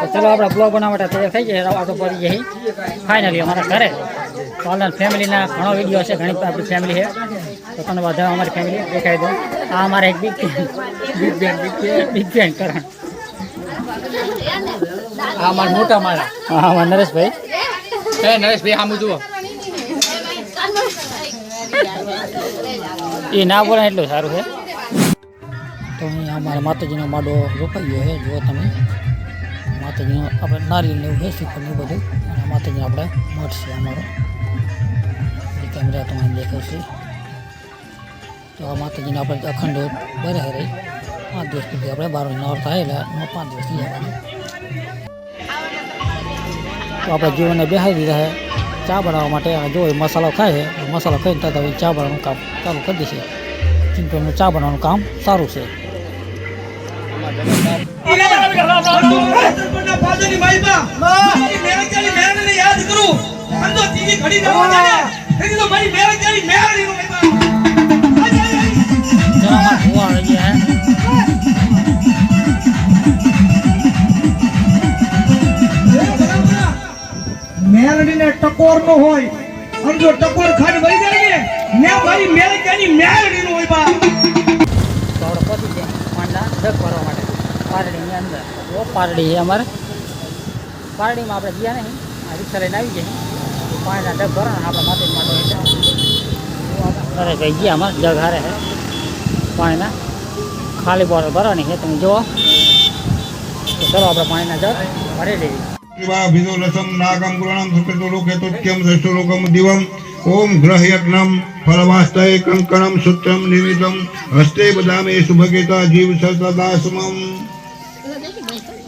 તો ચલો આપણે બ્લોગ બનાવવા માટે તૈયાર થઈ જાય આપણે પડી જઈએ ફાઇનલી અમારા ઘરે તો ઓનલાઈન ફેમિલીના ઘણો વીડિયો છે. ઘણી આપણી ફેમિલી છે. તો તમને બધા અમારી ફેમિલી દેખાઈ દો આ અમારે એક બિગ બિગ બેન બિગ બેન કરણ. આ મારા મોટા મારા. હા અમારા નરેશભાઈ. હે નરેશભાઈ સામું જુઓ. એ ના બોલે એટલું સારું છે. તો અહીંયા અમારા માતાજીનો માડો રોકાઈ ગયો છે. જુઓ તમે. માતાજીનો આપણે નારિયેલ ને એવું છે શ્રીફળ ને એવું બધું. અને માતાજીનો આપણે મઠ છે અમારો. એ કેમેરા તમને દેખાશે. તો આ માતાજીને આપણે અખંડ બરે રહી. પાંચ દિવસ સુધી આપણે બાર મહિના થાય એટલે પાંચ દિવસ જવાનું તો આપણે જીવનને બેહાડી દીધા છે. ચા બનાવવા માટે આ જો મસાલો ખાય છે મસાલો ખાઈને તરત ચા બનાવવાનું કામ ચાલુ કરી દેશે ચા બનાવવાનું કામ સારું છે. યાદ કરું. અંદો તીજી ઘડી ના જાને તો મારી મેરે ચાલી મેરે નો. જરા અમારા ભૂવા આવી ગયા છે મેરડી ને ટકોર નો હોય અને જો ટકોર ખાડ વહી જાય ને ને મારી ચાલી મેરડી નો હોય બા તો પછી જાય પાંડલા ડગ ભરવા પારડીની અંદર તો પારડી અમારે પારડીમાં આપણે ગયા નહીં આ રિક્ષા લઈને આવી જઈએ પાણીના ડગ ભરણ આપણા માથે માટે ઘરે ગઈ ગયા અમારે ડગ હારે છે પાણીના ખાલી બોટલ ભરવાની છે તમે જુઓ તો ચલો આપણે પાણીના ડગ ભરી લઈએ વિદો લસમ નાગમ ગુણમ સુકૃતો લોકેતો કેમ દ્રષ્ટો લોકમ દિવમ ઓમ ગ્રહ યજ્ઞમ ફલવાસ્તય કંકણમ સૂત્રમ નિમિતમ હસ્તે બદામે સુભગેતા જીવ સર્તદા સમમ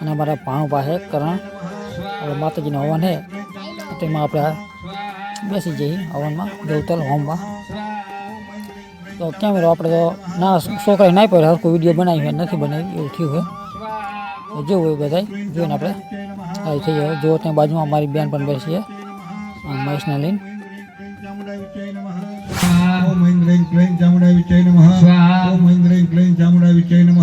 અને મારા ભાણું પાસે કરણ હવે માતાજીનું હવન છે તેમાં આપણે બેસી જઈએ હવનમાં દેવતલ હોમમાં તો કેમેરો આપણે તો ના છોકરાએ ના પડે હરખું વિડીયો બનાવી હોય નથી બનાવી એવું થયું હોય તો જેવું હોય બધા જોઈને આપણે સારી થઈ જાય જો ત્યાં બાજુમાં મારી બેન પણ બેસી છે મહેશને લઈને ઓમ ઈંદ્રૈં ક્લૈં ચામુંડા વિચય નમઃ ઓમ ઈંદ્રૈં ક્લૈં ચામુંડા વિચય નમઃ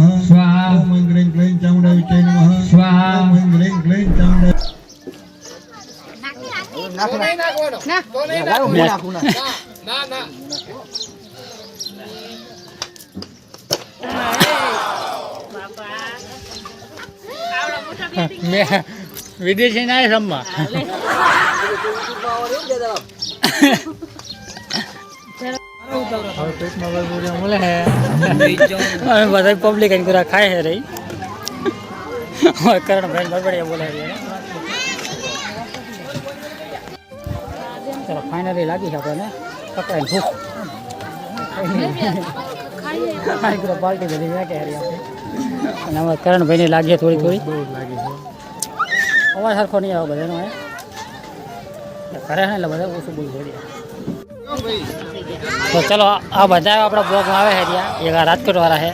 મેં વિદેશી ના રમવા. અમે બધા પબ્લિક ખાય છે રહી કરણ ભાઈ બરબડિયા બોલે છે ચલો ફાઇનલી લાગી છે આપણને પકડાઈને ભૂખ ખાઈ પૂરા પાર્ટી બધી નાખે હારી આપણે અને અમારે કરણભાઈને લાગીએ થોડી થોડી અવાજ સરખો નહીં આવે બધાનો હે કરે છે ને એટલે બધા ઓછું બોલ છોડીએ તો ચલો આ બધા આપણા બ્લોગમાં આવે છે ત્યાં એક આ રાજકોટ વાળા છે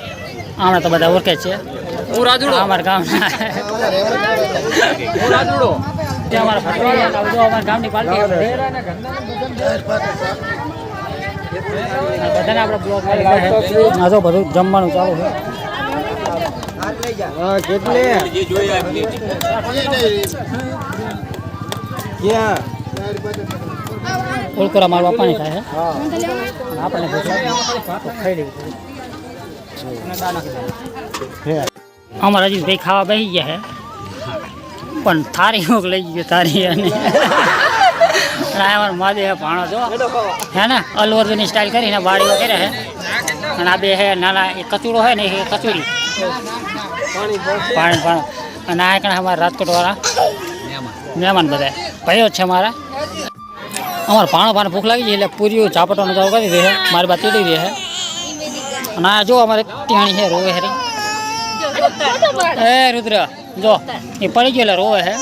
આમણે તો બધા ઓળખે જ છે હું રાજુડો આ અમારા ગામના હું રાજુડો જે અમારા ફટવાળા આ બધું અમારા ગામની પાર્ટી છે આ બધાને આપણે બ્લોગ આ તો બધું જમવાનું ચાલુ છે ઉલકુરા મારવા પાણી થાય છે અને આપણને ભૂખ લાગે તો ખાઈ લેવું પડે અમારા હજી ભાઈ ખાવા બેસી ગયા છે પણ થારી ભૂખ લઈ ગયો થારી અને. ડ્રાઈવર માદે ભાણો, જો. હે ને? અલવર્દની સ્ટાઇલ કરીને વાડીઓ કરે છે અને આ બે હે નાના, એ કચુડો હોય ને, એ કચુડી. પાણી પાણી અને આ કણા અમારા રાજકોટવાળા. મહેમાન બધા. ભાઈઓ છે મારા અમારે ભાણો ભાને ભૂખ લાગી ગઈ એટલે પૂરીઓ ચાપટવાનું ચાલુ કરી દે છે મારી બાત તૂટી દે છે અને આ જો અમારે ટીહાણી છે રોવે હરી એ રુદ્ર. જો એ પડી ગયેલા રોવે છે.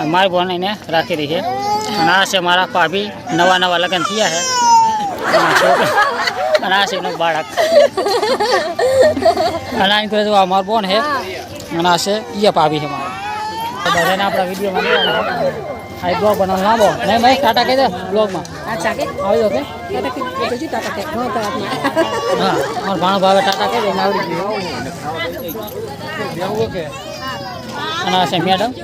અને મારી બોન એને રાખી રહી છે અને આ છે મારા ભાભી નવા નવા લગ્ન થયા છે. અને આ છે એનું બાળક. અને આની કરે આ મારો બોન છે. અને આ છે એ ભાભી છે મારા. બધાને આપણા વિડીયોમાં. આ એક બ્લોગ બનાવવાનો લાંબો નહીં ભાઈ ટાટા કહી દે બ્લોગમાં આવી દો. કે હા મારો ભાણો ભાવે ટાટા કહી દે આવડી ગયું. અને આ છે મેડમ?